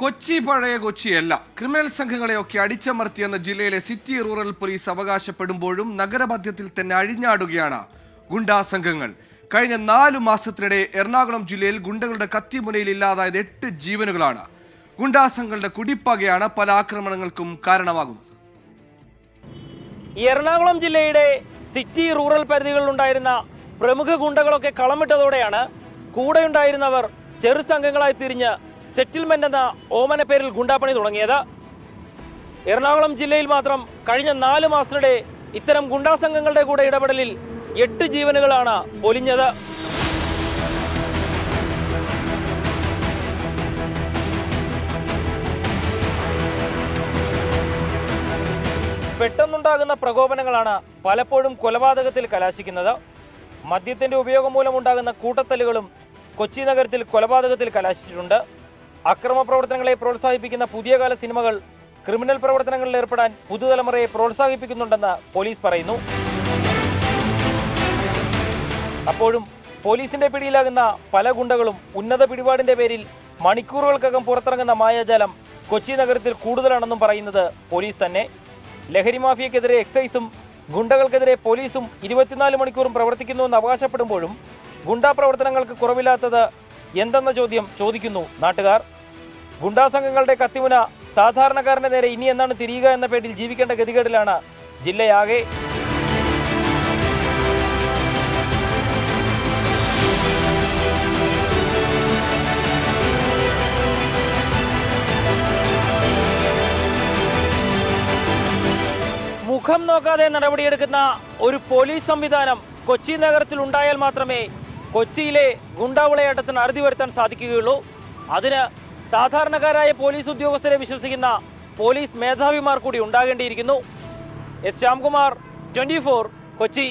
കൊച്ചി പഴയ കൊച്ചിയല്ല. ക്രിമിനൽ സംഘങ്ങളെയൊക്കെ അടിച്ചമർത്തിയെന്ന ജില്ലയിലെ സിറ്റി റൂറൽ പോലീസ് അവകാശപ്പെടുമ്പോഴും നഗരമധ്യത്തിൽ തന്നെ അഴിഞ്ഞാടുകയാണ് ഗുണ്ടാ സംഘങ്ങൾ. കഴിഞ്ഞ നാലു മാസത്തിനിടെ എറണാകുളം ജില്ലയിൽ ഗുണ്ടകളുടെ കത്തിമുനയിൽ ഇല്ലാതായത് എട്ട് ജീവനുകളാണ്. ഗുണ്ടാ സംഘങ്ങളുടെ കുടിപ്പകയാണ് പല ആക്രമണങ്ങൾക്കും കാരണമാകുന്നത്. എറണാകുളം ജില്ലയുടെ സിറ്റി റൂറൽ പരിധികളിലുണ്ടായിരുന്ന പ്രമുഖ ഗുണ്ടകളൊക്കെ കളമിട്ടതോടെയാണ് കൂടെയുണ്ടായിരുന്നവർ ചെറു സംഘങ്ങളായി തിരിഞ്ഞ് സെറ്റിൽമെന്റ് എന്ന ഓമന പേരിൽ ഗുണ്ടാപ്പണി തുടങ്ങിയത്. എറണാകുളം ജില്ലയിൽ മാത്രം കഴിഞ്ഞ നാല് മാസത്തിനിടെ ഇത്തരം ഗുണ്ടാസംഘങ്ങളുടെ കൂടെ ഇടപെടലിൽ എട്ട് ജീവനുകളാണ് ഒലിഞ്ഞത്. പെട്ടെന്നുണ്ടാകുന്ന പ്രകോപനങ്ങളാണ് പലപ്പോഴും കൊലപാതകത്തിൽ കലാശിക്കുന്നത്. മദ്യത്തിന്റെ ഉപയോഗം മൂലമുണ്ടാകുന്ന കൂട്ടത്തലുകളും കൊച്ചി നഗരത്തിൽ കൊലപാതകത്തിൽ കലാശിച്ചിട്ടുണ്ട്. അക്രമ പ്രവർത്തനങ്ങളെ പ്രോത്സാഹിപ്പിക്കുന്ന പുതിയ കാല സിനിമകൾ ക്രിമിനൽ പ്രവർത്തനങ്ങളിൽ ഏർപ്പെടാൻ പുതുതലമുറയെ പ്രോത്സാഹിപ്പിക്കുന്നുണ്ടെന്ന് പോലീസ് പറയുന്നു. അപ്പോഴും പോലീസിന്റെ പിടിയിലാകുന്ന പല ഗുണ്ടകളും ഉന്നത പിടിപാടിന്റെ പേരിൽ മണിക്കൂറുകൾക്കകം പുറത്തിറങ്ങുന്ന മായാജാലം കൊച്ചി നഗരത്തിൽ കൂടുതലാണെന്നും പറയുന്നത് പോലീസ് തന്നെ. ലഹരി മാഫിയക്കെതിരെ എക്സൈസും ഗുണ്ടകൾക്കെതിരെ പോലീസും ഇരുപത്തിനാല് മണിക്കൂറും പ്രവർത്തിക്കുന്നുവെന്ന് അവകാശപ്പെടുമ്പോഴും ഗുണ്ടാ പ്രവർത്തനങ്ങൾക്ക് കുറവില്ലാത്തത് എന്തെന്ന ചോദ്യം ചോദിക്കുന്നു നാട്ടുകാർ. ഗുണ്ടാ സംഘങ്ങളുടെ കത്തിമുന സാധാരണക്കാരന്റെ നേരെ ഇനി എന്നാണ് തിരിയുക എന്ന പേരിൽ ജീവിക്കേണ്ട ഗതികേടിലാണ് ജില്ലയാകെ. മുഖം നോക്കാതെ നടപടിയെടുക്കുന്ന ഒരു പോലീസ് സംവിധാനം കൊച്ചി നഗരത്തിൽ ഉണ്ടായാൽ മാത്രമേ കൊച്ചിയിലെ ഗുണ്ടാവിളയാട്ടത്തിന് അറുതി വരുത്താൻ സാധിക്കുകയുള്ളൂ. അതിന് സാധാരണക്കാരായ പോലീസ് ഉദ്യോഗസ്ഥരെ വിശ്വസിക്കുന്ന പോലീസ് മേധാവിമാർ കൂടി ഉണ്ടാകേണ്ടിയിരിക്കുന്നു. S Shyamkumar twenty Kochi.